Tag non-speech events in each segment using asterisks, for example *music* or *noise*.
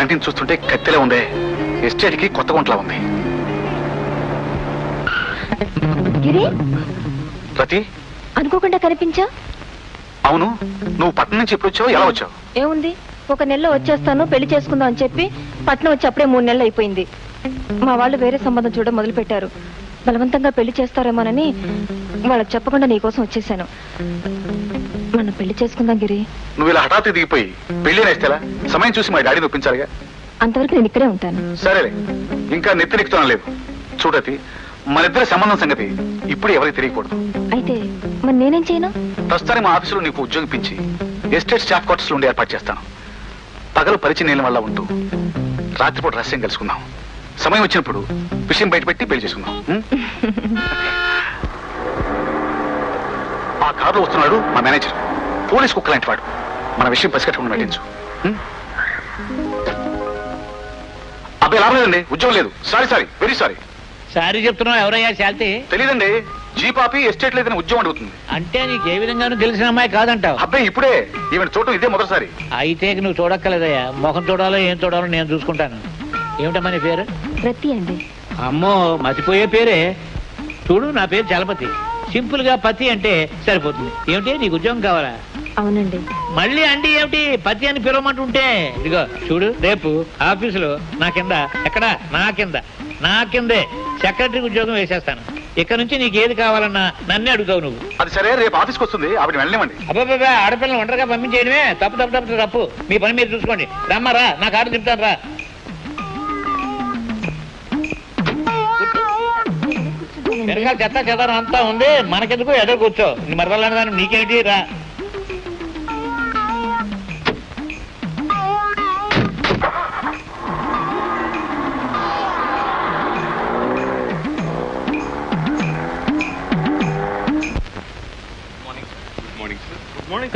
Canteen చూస్తుంటే కత్తిలే ఉందే. ఎస్టేట్కి కొత్త గుంట్లా ఉంది. గిరి? రతి? అనుకోకుండా కనిపించా? అవును నువ్వు పట్నం నుంచి ఎప్పుడు వచ్చావు ఎలా వచ్చావు? ఏముంది? ఒక నెలలో వచ్చేస్తాను పెళ్ళి చేసుకుందాం అని చెప్పి పట్నం వచ్చి అప్పుడే మూడు నెలలు అయిపోయింది. మా వాళ్ళు వేరే సంబంధం చూడడం మొదలు పెట్టారు బలవంతంగా పెళ్ళి చేస్తారేమోనని వాళ్ళకి చెప్పకుండా నీకోసం వచ్చేసాను. మనం పెళ్ళి చేసుకుందాం గిరి. నువ్వు ఇలా హఠాత్తు దిగిపోయి పెళ్ళి నేస్తేలా సమయం చూసి మా డాడీని ఒప్పించాలిగా? అంతవరకు నేను ఇక్కడే ఉంటాను. సరేలే. ఇంకా నెత్తిరెక్కుతాను లేదు చూడతి మన ఇద్దరి సంబంధం సంగతి ఇప్పుడు ఎవరికి తెలియకూడదు. అయితే మరి నేనేం చేయను? ప్రస్తుతానికి మా ఆఫీసులో నీకు ఉద్యోగం ఇప్పించి ఎస్టేట్ స్టాఫ్ క్వార్టర్స్ నుండి ఏర్పాటు చేస్తాను. పగలు పరిచయం నీళ్ళ వల్ల ఉంటూ రాత్రిపూట రహస్యం కలుసుకుందాం. సమయం వచ్చినప్పుడు విషయం బయటపెట్టి పెళ్ళి చేసుకుందాం. ఉం? *laughs* ఆ కారులో వస్తున్నాడు మా మేనేజర్. పోలీస్ కుక్క లాంటి వాడు. మన విషయం పసిగట్టకుండా నటించు? అబ్బాయి లాభం లేదండి ఉద్యోగం లేదు. Sorry sorry very sorry sorry చెప్తున్నావు ఎవరయ్యా శాంతి? తెలియదండి జీపాపి ఎస్టేట్ లేదని ఉద్యోగం అడుగుతుంది. అంటే నీకు ఏ విధంగానూ తెలిసిన అమ్మాయి కాదంటావు. అబ్బాయి ఇప్పుడే. ఈవెన్ చూడటం ఇదే మొదటిసారి. అయితే నువ్వు చూడక్కర్లేదయ్యా. ముఖం చూడాలో ఏం చూడాలో నేను చూసుకుంటాను. ఏమిటమ్మా నీ పేరు? ప్రతి అండి. అమ్మో మతిపోయే పేరే. చూడు నా పేరు చలపతి. సింపుల్గా పతి అంటే సరిపోతుంది. ఏమిటి నీకు ఉద్యోగం కావాలా? అవునండి. మళ్ళీ అండి ఏమిటి? పతి అని పిలవమంటుంటే. ఇదిగో చూడు రేపు ఆఫీసులో నా కింద ఎక్కడ? నా కింద. నా కిందే సెక్రటరీ ఉద్యోగం వేసేస్తాను. ఇక్కడ నుంచి నీకు ఏది కావాలన్నా నన్నే అడుగుతావు నువ్వు. అది సరే రేపు ఆఫీస్కి వస్తుంది. ఆవిడ వెళ్ళనివ్వండి. అబ్బాబా ఆడపిల్లని ఒంటరిగా పంపించేయడమే. తప్పు తప్పు తప్పు తప్పు. మీ పని మీరు చూసుకోండి. రమ్మా రా. నా కారు తింటాను రా. వెనకాల చెత్త చెదారం అంతా ఉంది. మనకెందుకు ఎదురు కూర్చో. మరదలని దాన్ని నీకేంటి రా.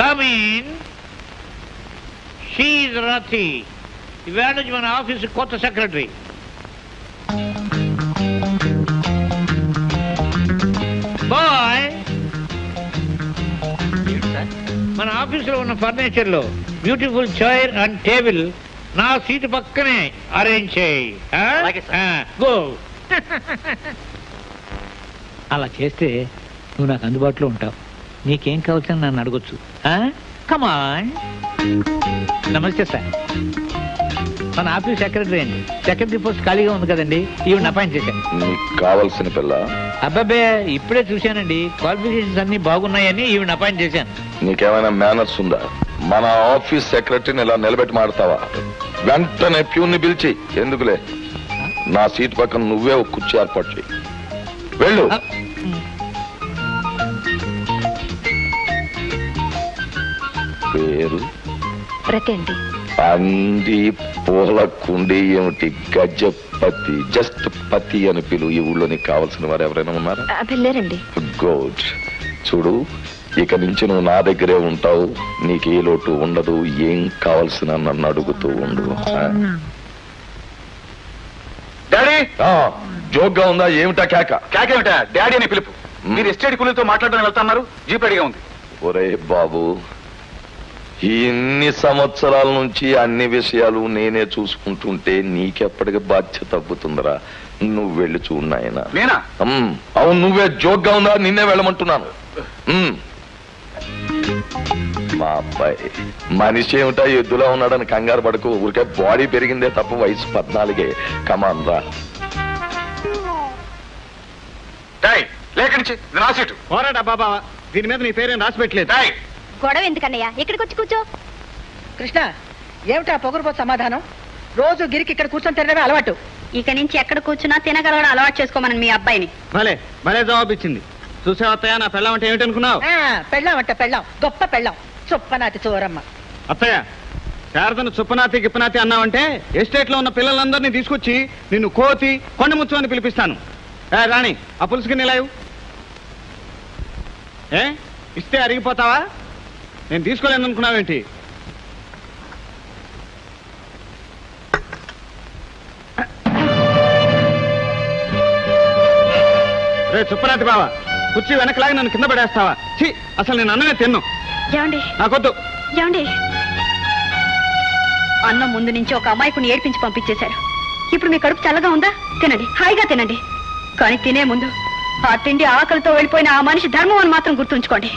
Come in. She is Rathi. ఇవాళ నుంచి మన ఆఫీస్ కొత్త సెక్రటరీ బాయ్ మన ఆఫీసులో ఉన్న ఫర్నిచర్లో బ్యూటిఫుల్ చైర్ అండ్ టేబుల్ నా సీటు పక్కనే అరేంజ్ చేయి. గో *laughs* అలా చేస్తే నువ్వు నాకు అందుబాటులో ఉంటావు నీకేం కావాల్సిన నన్ను అడగొచ్చు. కమాన్ నమస్తే సార్. మన ఆఫీస్ సెక్రటరీ అండి. సెక్రటరీ పోస్ట్ ఖాళీగా ఉంది కదండి. ఈవిడ అపాయింట్ చేశాను. కావలసిన పిల్ల? అబ్బాబే ఇప్పుడే చూశానండి. క్వాలిఫికేషన్స్ అన్ని బాగున్నాయని ఈవిడ అపాయింట్ చేశాను. నీకేమైనా మేనర్స్ ఉందా? మన ఆఫీస్ సెక్రటరీని ఇలా నిలబెట్టి మాడతావా? వెంటనే ప్యూన్ని పిలిచి ఎందుకులే? నా సీట్ పక్కన నువ్వే ఒక కుర్చీ ఏర్పాటు చేయి. వెళ్ళు. పేరు? ప్రతి అండి అంది పూల కుండి ఏమిటి? గజపతి జస్ట్ పతి అని పిలు ఈ ఊళ్ళో నీకు కావాల్సిన వారు ఎవరైనా ఉన్నారా? గుడ్. చూడు ఇక నుంచి నువ్వు నా దగ్గరే ఉంటావు. నీకు ఏ లోటు ఉండదు. ఏం కావాల్సిన నన్ను అడుగుతూ ఉండు. ఆ? డాడీ! ఆ, జోక్గా ఉందా? ఏమిటా కేక? కేకేమిటా డాడీ అని పిలుపు. మీరు ఎస్టేట్ కూలీతో మాట్లాడడానికి వెళ్తున్నారు? జీప్ రెడీగా ఉంది. ఒరే బాబు ఇన్ని సంవత్సరాల నుంచి అన్ని విషయాలు నేనే చూసుకుంటుంటే నీకెప్పటికి బాధ్యత తగ్గుతుందిరా. నువ్వు వెళ్ళి చూడు నాయన. నేనా? అవును నువ్వే జోక్గా ఉందా? నిన్నే వెళ్ళమంటున్నాను. మా అబ్బాయి మనిషి ఏమిటా ఎద్దులో ఉన్నాడని కంగారు పడకు. ఊరికే బాడీ పెరిగిందే తప్ప వయసు పద్నాలుగే. కమాన్ రా. డాయ్ లేక నుంచి ఇది నా సీటు. పోరాడా బాబా దీని మీద నీ పేరేం రాసి పెట్టలేదు. గొడవ ఎందుకన్నయ్యా? ఇక్కడికి వచ్చి కూర్చో. కృష్ణ ఏమిటా పొగరుపో సమాధానం? రోజు గిరికి ఇక్కడ కూర్చొని తినడమే అలవాటు. ఇక నుంచి ఎక్కడ కూర్చున్నా తినగలగడం అలవాటు చేసుకోమని మీ అబ్బాయిని. భలే భలే జవాబు ఇచ్చింది చూసావా అత్తయ్య నా పెళ్ళం అంటే ఏమిటనుకున్నావు? ఆ, పెళ్ళాం అంట పెళ్ళాం. గొప్ప పెళ్ళాం. చొప్పనాటి చోరమ్మ. అత్తయ్య శారదను చుప్పనాతి గిప్పనాతి అన్నావంటే ఎస్టేట్లో ఉన్న పిల్లలందరినీ తీసుకొచ్చి నిన్ను కోతి కొండముచ్చు అని పిలిపిస్తాను. ఏ రాణి ఆ పులుసుకి నిలావు ఏ ఇస్తే అరిగిపోతావా? నేను తీసుకోలేను అనుకున్నావేంటి? రే చుప్పరాతి బావా కుర్చీ వెనకలాగి నన్ను కింద పడేస్తావా? ఛీ అసలు నేను అన్నమే తిన్ను. నాకొద్దు. ఏమండి? అన్నం ముందు నుంచి ఒక అమాయకుని ఏడిపించి పంపించేశారు. ఇప్పుడు మీ కడుపు చల్లగా ఉందా? తినండి హాయిగా తినండి. కానీ తినే ముందు ఆ తిండి ఆకలితో వెళ్ళిపోయిన ఆ మనిషి ధర్మం అని మాత్రం గుర్తుంచుకోండి.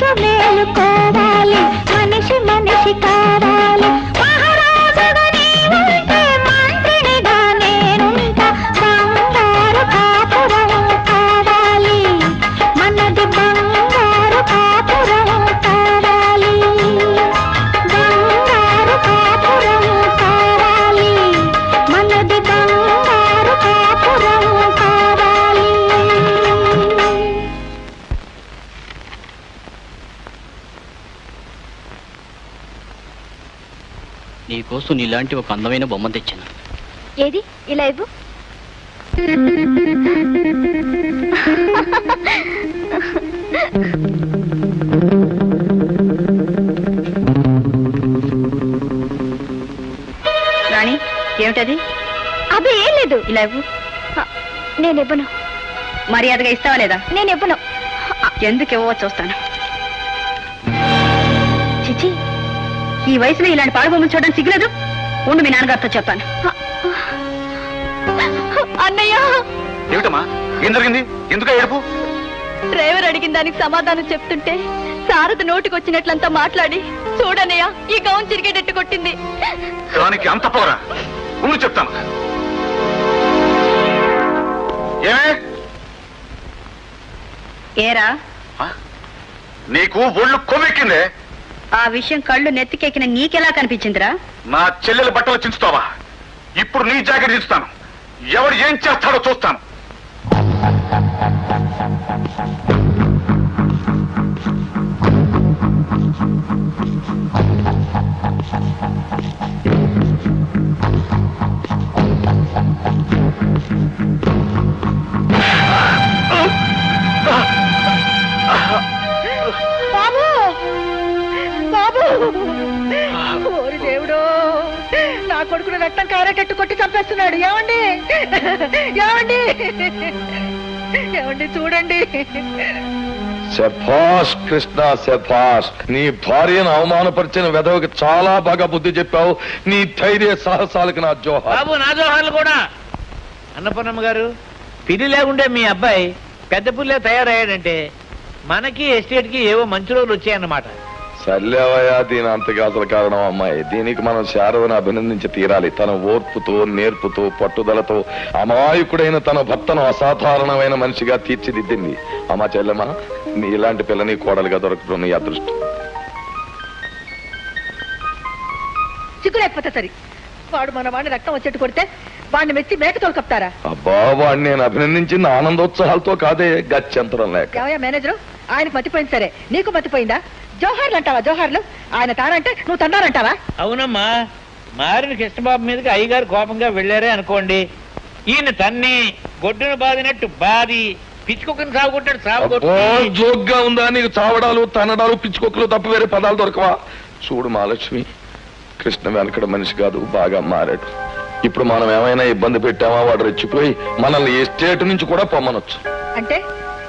चुमेल को నీకోసం నీలాంటి ఒక అందమైన బొమ్మ తెచ్చాను. ఏది? ఇలా ఇవ్వు. రాణి ఏమిటది? అబ్బే ఏం లేదు. ఇలా ఇవ్వు. నేను ఇవ్వను. మర్యాదగా ఇస్తావా లేదా? నేను ఇవ్వను. ఎందుకు ఇవ్వవో చూస్తాను. ఈ వయసులో ఇలాంటి పాడుబొమ్మలు చూడడం సిగ్గులేదు? ఉండు మీ నాన్నగారితో చెప్పాను అన్నయ్య! ఏమిటమ్మా? ఏం జరిగింది? ఎందుకు ఏడుపు? డ్రైవర్ అడిగిన దానికి సమాధానం చెప్తుంటే శారద నోటికి వచ్చినట్లంతా మాట్లాడి చూడన్నయ్య ఈ గౌన్ చిరిగేటట్టు కొట్టింది. దానికి అంత పోరా ఊరు చెప్తాను. ఏమే ఏరా? నీకు ఒళ్ళు కొవ్వెక్కిందే. ఆ విషయం కళ్ళు నెత్తికెక్కిన నీకెలా కనిపించిందిరా? నా చెల్లెల బట్టలు చించుతావా? ఇప్పుడు నీ జాకెట్ చించుతాను. ఎవరు ఏం చేస్తాడో చూస్తాను. కొడుకును రక్తం కారేటట్టు కొట్టి చంపేస్తున్నాడు. ఏమండి? ఏమండి? ఏమండి? చూడండి. శభాష్ కృష్ణ శభాష్ నీ భార్యను అవమానపరిచిన వెధవకి చాలా బాగా బుద్ధి చెప్పావు. నీ ధైర్య సాహసాలకు నా జోహార్. బాబు నా జోహార్లు కూడా. అన్నపూర్ణమ్మ గారు పిల్లి లేకుండే మీ అబ్బాయి పెద్ద పుల్లే తయారయ్యాడంటే మనకి ఎస్టేట్కి ఏవో మంచి రోజులు వచ్చాయన్నమాట. సర్లేవయ్యా దీని అంతగా అసలు కారణం అమ్మాయి. దీనికి మనం శారదను అభినందించి తీరాలి. తన ఓర్పుతో నేర్పుతో పట్టుదలతో అమాయకుడైన తన భర్తను అసాధారణమైన మనిషిగా తీర్చిదిద్దింది. అమ్మా చెల్లెమ్మా నీ ఇలాంటి పిల్లని కోడలుగా దొరకడం నీ అదృష్టం. చిక్కు లేకపోతే సరి. వాడు మన వాడిని రక్తం వచ్చేట్టు కొడితే వాడిని మెచ్చి మేకతోలు కప్తారా? అబ్బా వాడిని నేను అభినందించింది ఆనందోత్సాహాలతో కాదే గత్యంతరం లేక. ఏమయ్యా మేనేజరు? ఆయనకు మతిపోయింది సరే. నీకు మతిపోయిందా? జోహార్లు అంటావా? జోహార్లు ఆయన తానంటే నువ్వు తన్నారంటావా? అవునమ్మా. మారిన కృష్ణబాబు మీదకి అయ్యగారు కోపంగా వెళ్ళారే అనుకోండి. ఈయన తన్ని గొడ్డును బాదినట్టు బాది పిచ్చుకొక్కని సాగుకుంటాడు అబ్బో సాగు జోగ్గా ఉందా? నీకు చావడాలు తనడాలు పిచ్చుకొక్కలు తప్ప వేరే పదాలు దొరకవా? చూడు మహాలక్ష్మి కృష్ణ వెనకడ మనిషి కాదు బాగా మారాడు. ఇప్పుడు మనం ఏమైనా ఇబ్బంది పెట్టామా వాడు రెచ్చిపోయి మనల్ని ఎస్టేట్ నుంచి కూడా పొమ్మనొచ్చు. అంటే?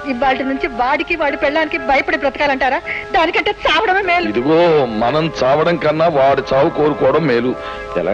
ఇవాటి నుంచి వాడికి వాడి పెళ్ళానికి భయపడి బ్రతకాలంటారా? దానికంటే చావడమే మేలు. ఇదిగో మనం చావడం కన్నా వాడు చావు కోరుకోవడం మేలు. ఎలా